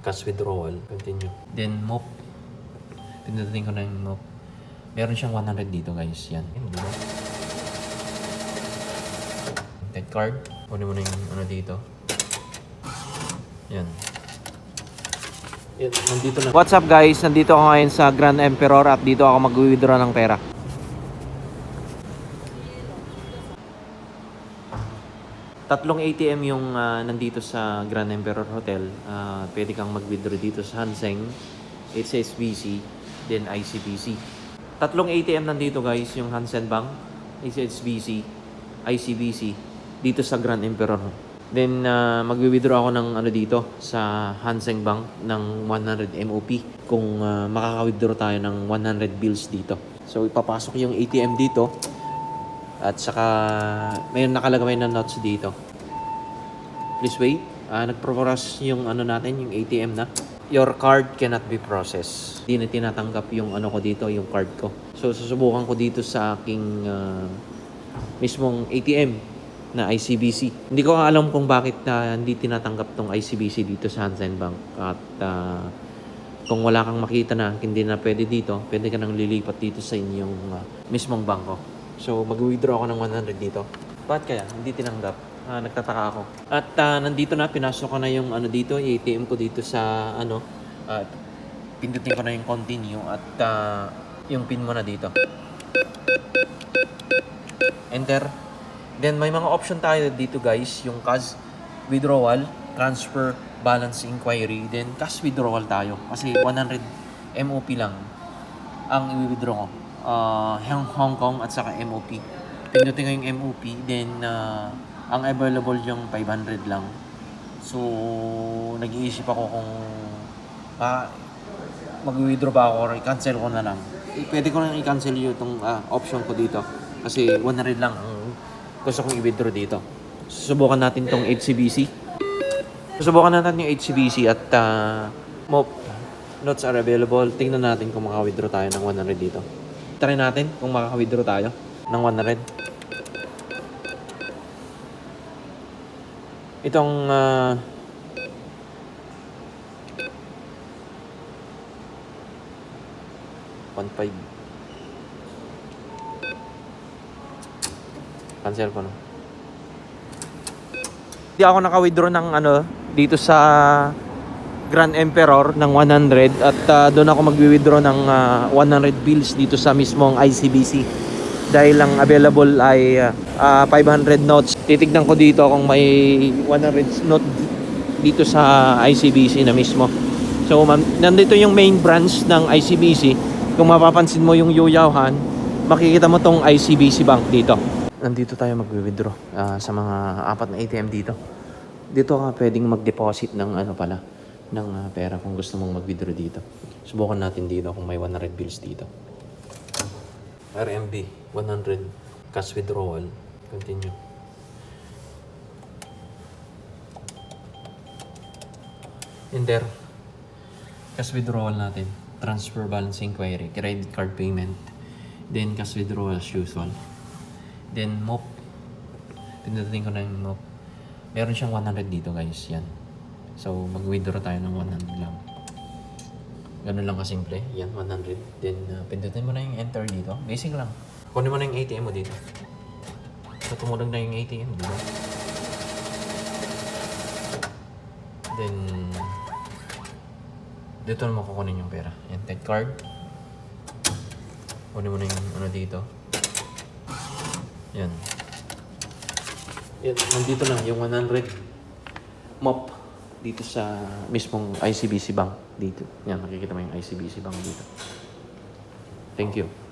Cash withdrawal. Continue. Then mop. Pindutin ko na yung mop. Meron siyang 100 dito guys. Yan. Yan, di ba? That card. Kunin mo na yung ano dito. Yan. Yan, nandito na. What's up guys? Nandito ako ngayon sa Grand Emperor at dito ako mag-withdraw ng pera. Tatlong ATM yung ah, nandito sa Grand Emperor Hotel. Ah, pwede kang mag-withdraw dito sa Hanseng, HSBC, then ICBC. Tatlong ATM nandito guys, yung Hansen Bank, HSBC, ICBC, dito sa Grand Emperor. Then ah, mag-withdraw ako ng ano dito sa Hanseng Bank ng 100 MOP kung ah, makaka-withdraw tayo ng 100 bills dito. So ipapasok yung ATM dito at saka mayroon nakalagay na notes dito. Please wait. Ah, nagproporas yung ano natin, yung ATM na. Your card cannot be processed. Hindi na tinatanggap yung ano ko dito, yung card ko. So susubukan ko dito sa aking ah, mismong ATM na ICBC. Hindi ko alam kung bakit ah, hindi tinatanggap tong ICBC dito sa Hansen Bank. At ah, kung wala kang makita na hindi na pwede dito, pwede ka nang lilipat dito sa inyong ah, mismong bangko. So mag-withdraw ako ng 100 dito. Bakit kaya? Hindi tinanggap. Ah, nagtataka ako. At ah, nandito na, pinasok ko na yung ano dito, ATM ko dito sa ano. At pindutin ko na yung continue at ah, yung pin mo na dito. Enter. Then may mga option tayo dito guys, yung cash withdrawal, transfer, balance inquiry, then cash withdrawal tayo. Kasi 100 MOP lang ang i-withdraw ko. Uh, Hong Kong at saka MOP. Pindutin ko yung MOP, then uh, ang available yung 500 lang. So, nag-iisip ako kung ah, mag-withdraw ba ako or i-cancel ko na lang. Eh, Pwede ko lang i-cancel yung itong ah, option ko dito. Kasi 100 lang ang gusto kong i-withdraw dito. Susubukan natin tong HCBC. Susubukan natin yung HCBC at uh, mo notes are available. Tingnan natin kung maka-withdraw tayo ng 100 dito. Try natin kung maka-withdraw tayo ng 100. Itong ah, One five. Cancel ko na. Hindi ako naka-withdraw ng ano dito sa Grand Emperor ng 100 at ah, doon ako mag-withdraw ng ah, 100 bills dito sa mismong ICBC dahil lang available ay ah, 500 notes. Titignan ko dito kung may 100 note dito sa ICBC na mismo. So nandito yung main branch ng ICBC. Kung mapapansin mo yung Yuyawhan, makikita mo tong ICBC bank dito. Nandito tayo mag-withdraw ah, sa mga apat na ATM dito. Dito ka pwedeng mag-deposit ng ano pala, ng ah, pera kung gusto mong mag-withdraw dito. Subukan natin dito kung may 100 bills dito. RMB, 100 cash withdrawal. Continue. Enter. Cash withdrawal natin. Transfer balance inquiry. Credit card payment. Then cash withdrawal as usual. Then mop. Pindutin ko na yung mop. Meron siyang 100 dito guys. Yan. So mag-withdraw tayo ng 100 lang. Ganun lang kasimple. Yan, 100. Then uh, pindutin mo na yung enter dito. Basic lang. Kunin mo na yung ATM mo dito. So tumunog na yung ATM, di ba? Then, dito na makukunin yung pera. Yan, take card. Kunin mo na yung ano dito. Yan. Yan, nandito na yung 100 mop dito sa mismong ICBC bank dito. Yan, nakikita mo yung ICBC bank dito. Thank you.